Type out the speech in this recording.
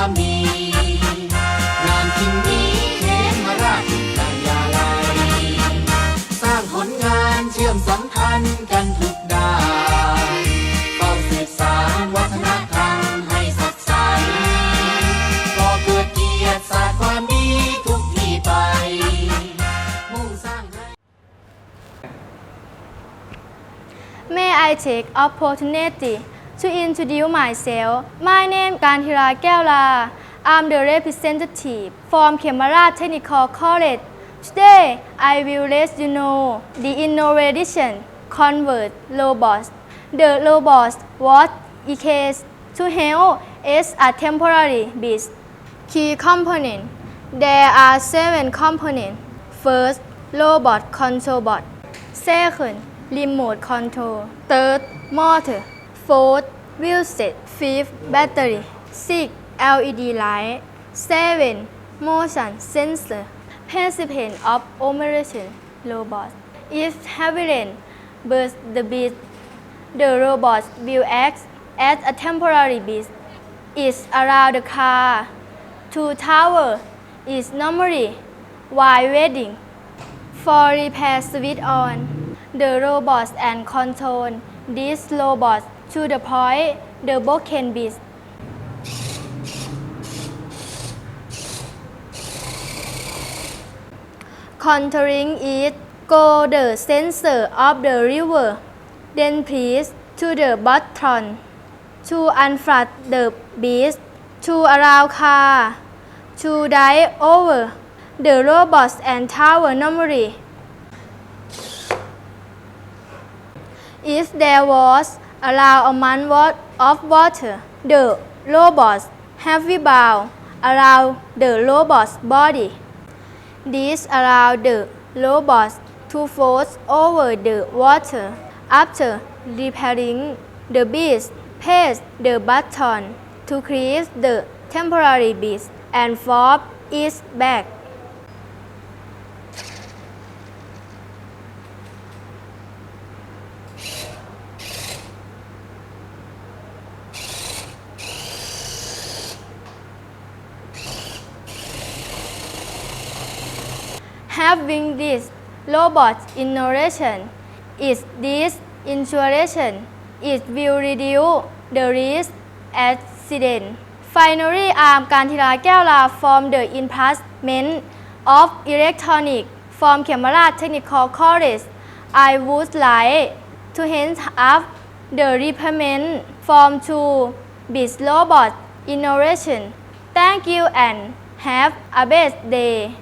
วิชามดีงานทิ้งนี้เหมราชวิทยาลัยสร้างผลงานเชื่อมสัมพันธ์กันทุกด้านเฝ้าสืบสานวัฒนธรรมให้สดใสก่อเกิดเกียรติศาสตร์ความดีทุกที่ไป มุ่งสร้างให้ May I take opportunity to introduce myself? My name is Kanthira Kaula. I'm the representative from Kemara Technical College. Today, I will let you know the innovation convert robots. The robots was encased to help as a temporary base. Key component. There are seven components. First, robot control board. Second, remote control. Third, motor. Fourth, wheel set. Fifth, battery. Six, LED light. Seven, motion sensor. Participant of operation robot. If heavy burst the beat, the robot will act as a temporary beat. It's around the car. To tower is normally while waiting for repair switch on the robots and control these robots to the point the boat can be. Contouring it, go the center of the river, then press to the button to unflat the beast to allow car to dive over the robots and tower normally. If there was around a month of water, the robots have rebound around the robot's body. This allowed the robots to float over the water. After repairing the beast, press the button to create the temporary beast and flop it back. Having this robot innovation is this insulation, it will reduce the risk accident. Finally, I am Kantira Kaula from the Department of Electronic from Camera Technical College. I would like to hand up the department from to this robot innovation. Thank you and have a best day.